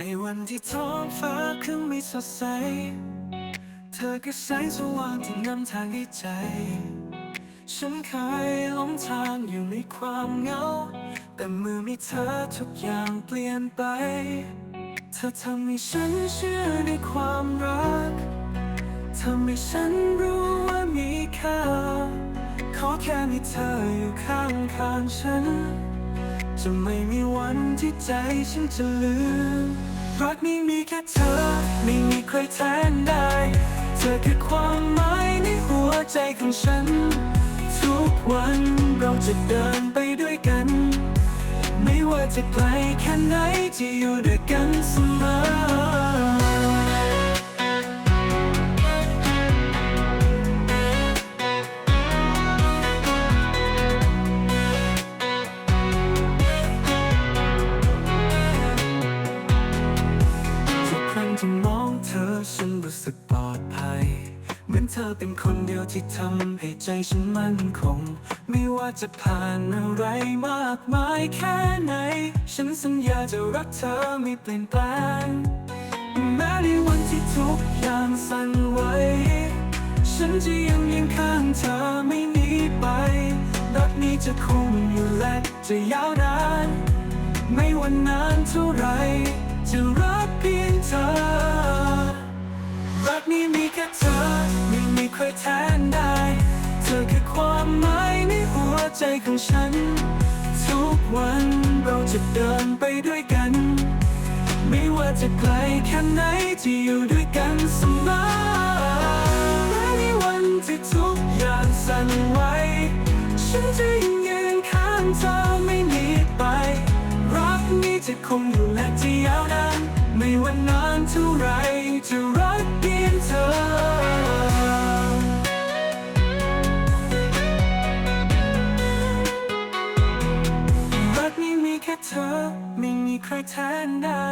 ในวันที่ท้องฟ้าครึ้มไม่สดใส เธอคือแสงสว่างที่นำทางให้ใจ ฉันเคยหลงทางอยู่ในความเหงา แต่เมื่อมีเธอทุกอย่างเปลี่ยนไป เธอทำให้ฉันเชื่อในความรัก ทำให้ฉันรู้ว่ามีค่า ขอแค่มีเธออยู่ข้างข้างๆฉัน จะไม่มีวันที่ใจฉันจะลืมรักนี้มีแค่เธอ ไม่มีใครแทนได้ เธอคือความหมายในหัวใจของฉัน ทุกวันเราจะเดินไปด้วยกัน ไม่ว่าจะไกลแค่ไหนจะอยู่ด้วยกันเสมอ ทำมองเธอฉันรู้สึกปลอดภัย เหมือนเธอเป็นคนเดียวที่ทำให้ใจฉันมั่นคง ไม่ว่าจะผ่านอะไรมากมายแค่ไหน ฉันสัญญาจะรักเธอไม่เปลี่ยนแปลง แม้ในวันที่ทุกอย่างสั่นไหวฉันจะยังยืนข้างเธอไม่หนีไป รักนี้จะคงอยู่และจะยาวนาน ไม่ว่านานเท่าไร จะรักเพียงเธอ รักนี้มีแค่เธอไม่มีใครแทนได้ เธอคือความหมายในหัวใจของฉัน ทุกวันเราจะเดินไปด้วยกัน ไม่ว่าจะไกลแค่ไหนจะอยู่ด้วยกันเสมอแม้ในวันที่ทุกอย่างสั่นไหวฉันจะยังยืนข้างเธอไม่หนีไป รักนี้จะคงอยู่และจะยาวนาน ว่านานเท่าไรจะรักเพียงเธอ รักนี้มีแค่เธอ ไม่มีใครแทนได้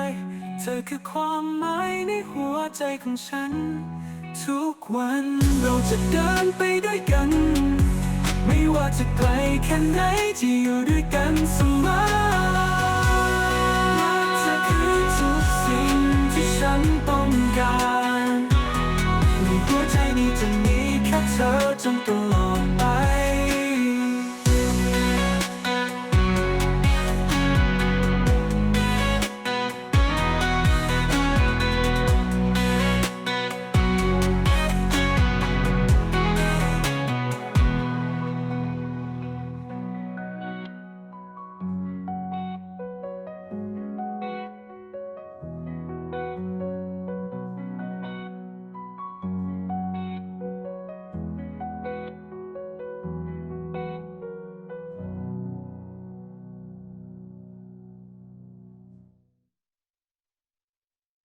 เธอคือความหมายในหัวใจของฉัน ทุกวันเราจะเดินไปด้วยกัน ไม่ว่าจะไกลแค่ไหนจะอยู่ด้วยกันเสมอ tum